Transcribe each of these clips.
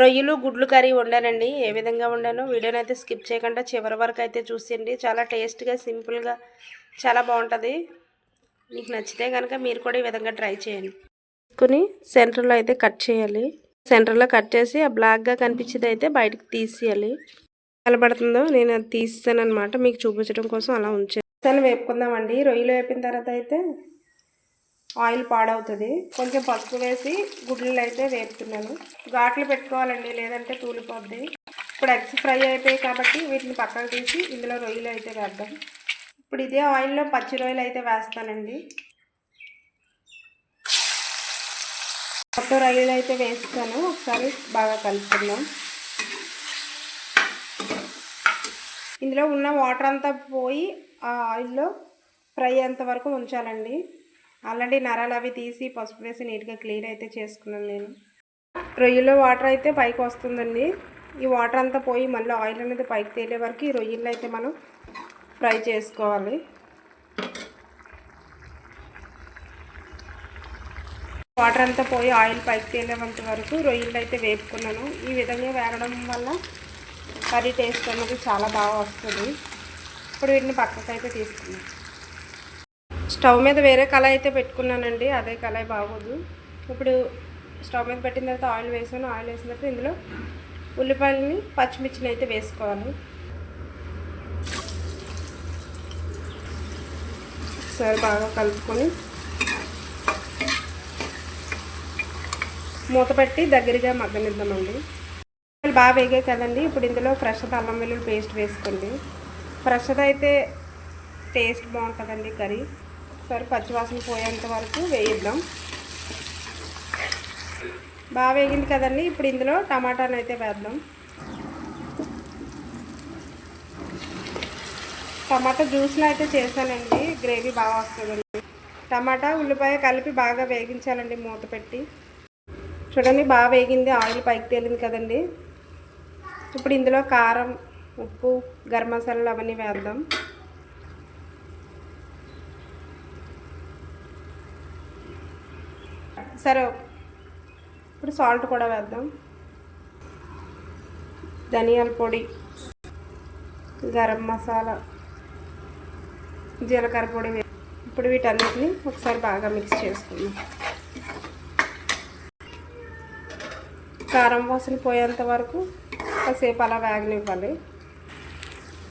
రొయ్యలు గుడ్లు కర్రీ వండానండి. ఏ విధంగా వండాను వీడియోని అయితే స్కిప్ చేయకుండా చివరి వరకు అయితే చూసేయండి. చాలా టేస్ట్గా సింపుల్గా చాలా బాగుంటుంది. మీకు నచ్చితే కనుక మీరు కూడా ఈ విధంగా ట్రై చేయండి. తీసుకుని సెంటర్లో అయితే కట్ చేయాలి. సెంటర్లో కట్ చేసి ఆ బ్లాక్గా కనిపించేది అయితే బయటకు తీసేయాలి. కలబడుతుందో నేను అది తీస్తాను అనమాట మీకు చూపించడం కోసం అలా ఉంచాను వేపుకుందామండి. రొయ్యలు వేపిన తర్వాత అయితే ఆయిల్ పాడవుతుంది. కొంచెం పసుపు వేసి గుడ్లు అయితే వేపుతున్నాను. ఘాట్లు పెట్టుకోవాలండి లేదంటే తూలిపోద్ది. ఇప్పుడు ఎగ్స్ ఫ్రై అయిపోయాయి కాబట్టి వీటిని పక్కకు తీసి ఇందులో రొయ్యలు అయితే వేద్దాం. ఇప్పుడు ఇదే ఆయిల్లో పచ్చి రొయ్యలు అయితే వేస్తానండి. మొత్తం రొయ్యలు అయితే వేస్తాను. ఒకసారి బాగా కలుపుకుందాం. ఇందులో ఉన్న వాటర్ అంతా పోయి ఆ ఆయిల్లో ఫ్రై అయ్యేంత వరకు ఉంచాలండి. ఆల్రెడీ నరాలు అవి తీసి పసుపు వేసి నీట్గా క్లీన్ అయితే చేసుకున్నాను నేను. రొయ్యలో వాటర్ అయితే పైకి వస్తుందండి. ఈ వాటర్ అంతా పోయి మళ్ళీ ఆయిల్ అనేది పైకి తేలే వరకు ఈ రొయ్యలు అయితే మనం ఫ్రై చేసుకోవాలి. వాటర్ అంతా పోయి ఆయిల్ పైకి తేలేంత వరకు రొయ్యలు అయితే వేపుకున్నాను. ఈ విధంగా వేగడం వల్ల కర్రీ టేస్ట్ అనేది చాలా బాగా వస్తుంది. ఇప్పుడు వీటిని పక్కకు అయితే తీసుకున్నాను స్టవ్ మీద వేరే కళాయి అయితే పెట్టుకున్నానండి అదే కళాయి బాగోదు. ఇప్పుడు స్టవ్ మీద పెట్టిన తర్వాత ఆయిల్ వేసాను ఆయిల్ వేసిన తర్వాత ఇందులో ఉల్లిపాయలని పచ్చిమిర్చిని అయితే వేసుకోవాలి. ఒకసారి బాగా కలుపుకొని మూత పెట్టి దగ్గరగా మగ్గనిద్దామండి. బాగా వేగాయి కదండి ఇప్పుడు ఇందులో ఫ్రెష్ది అల్లం వెల్లుల్లి పేస్ట్ వేసుకోండి. ఫ్రెష్ది అయితే టేస్ట్ బాగుంటుందండి కర్రీ. ఒకసారి పచ్చివాసన పోయేంత వరకు వేయిద్దాం. బాగా వేగింది కదండి ఇప్పుడు ఇందులో టమాటాను అయితే వేద్దాం. టమాటా జ్యూస్లో అయితే చేశానండి గ్రేవీ బాగా వస్తుందండి. టమాటా ఉల్లిపాయ కలిపి బాగా వేగించాలండి మూత పెట్టి. చూడండి బాగా వేగింది ఆయిల్ పైకి తేలింది కదండి. ఇప్పుడు ఇందులో కారం ఉప్పు గరం మసాలాలు అవన్నీ వేద్దాం. సరే ఇప్పుడు సాల్ట్ కూడా వేద్దాం. ధనియాల పొడి గరం మసాలా జీలకర్ర పొడి ఇప్పుడు వీటన్నిటిని ఒకసారి బాగా మిక్స్ చేసుకుందాం. కారం వాసన పోయేంత వరకు కాసేపు అలా వేగనివ్వాలి.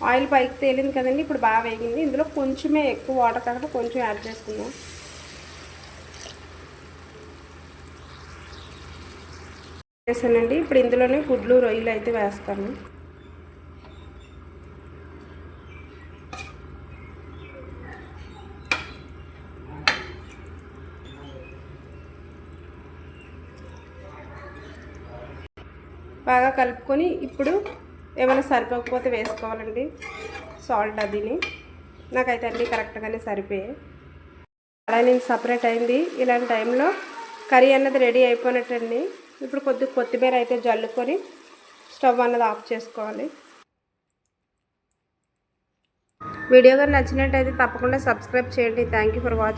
ఆయిల్ పైకి తేలింది కదండి ఇప్పుడు బాగా వేగింది. ఇందులో కొంచెమే ఎక్కువ వాటర్ కాకుండా కొంచెం యాడ్ చేసుకుందాం. వేసానండి ఇప్పుడు ఇందులోనే గుడ్లు రొయ్యలు అయితే వేస్తాను. బాగా కలుపుకొని ఇప్పుడు ఏమైనా సరిపోకపోతే వేసుకోవాలండి. సాల్ట్ అదిని. నాకైతే అన్నీ కరెక్ట్గానే సరిపోయాయి. అలా నేను సపరేట్ అయింది. ఇలాంటి టైంలో కర్రీ అన్నది రెడీ అయిపోయినట్టండి. ఇప్పుడు కొద్ది కొత్తిమీర అయితే జల్లుకొని స్టవ్ అన్నది ఆఫ్ చేసుకోవాలి. వీడియో కానీ నచ్చినట్టయితే తప్పకుండా సబ్స్క్రైబ్ చేయండి. Thank you for watching